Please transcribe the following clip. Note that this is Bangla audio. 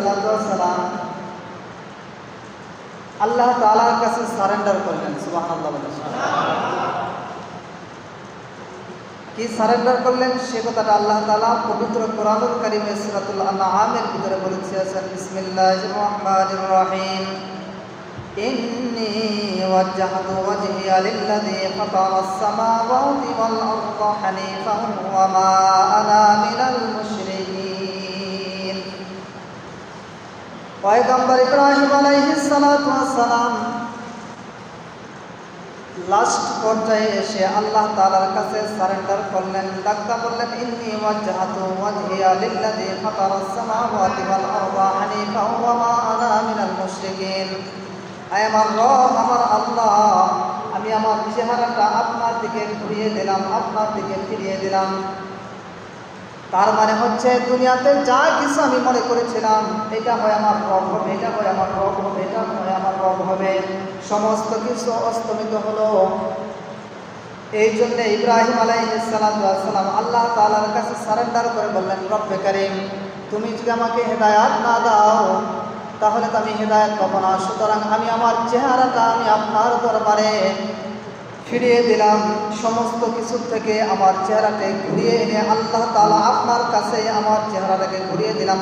সালাম আল্লাহ তাআলার কাছে সারেন্ডার করলেন সুবহানাল্লাহ বলেন কি সারেন্ডার করলেন সে কথাটা আল্লাহ তাআলা পবিত্র কোরআনুল কারীমে সূরাতুল আনআমের ভিতরে বলেছেন বিসমিল্লাহির রহমানির রহিম إني وجهت وجهي للذي فطر السماوات والأرض حنيفا وما أنا من المشركين পয়গম্বর ইব্রাহিম আলাইহিস সালাতু লাস্ট পর্যায়ে এসে আল্লাহ তাআলার কাছে সারেন্ডার করলেন। ডাক্তার বললেন, ইন্নি ওয়াজহাতু ওয়াজহিয়া লিল্লাযী ফাতারাস সামাওয়াতি ওয়াল আরদা হানিফা ওয়া মা আনা মিনাল মুশরিকিন। আয় আমার রব, আমার আল্লাহ, আমি আমার চেহারাটা আপনার দিকে ঘুরিয়ে দিলাম, আপনার দিকে ফিরিয়ে দিলাম। তার মানে হচ্ছে দুনিয়াতে যা কিছু আমি মনে করেছিলাম, এটা হয় আমার রব হবে এটা হয় আমার রব হবে এটা হয় আমার রব হবে। সমস্ত কিছু অস্তমিত হলো। এই জন্য ইব্রাহিম আলাইসালাম আল্লাহ তালার কাছে সারেন্ডার করে বললেন, রব্বে কারিম, তুমি যদি আমাকে হেদায়াত না দাও, তাহলে তো আমি হেদায়ত পাবো না। সুতরাং আমি আমার চেহারাটা, আমি আপনার দরবারে ফিরিয়ে দিলাম। সমস্ত কিছু থেকে আমার চেহারাকে ঘুরিয়ে এনে আল্লাহ তালা আপনার কাছে আমার চেহারাটাকে ঘুরিয়ে দিলাম।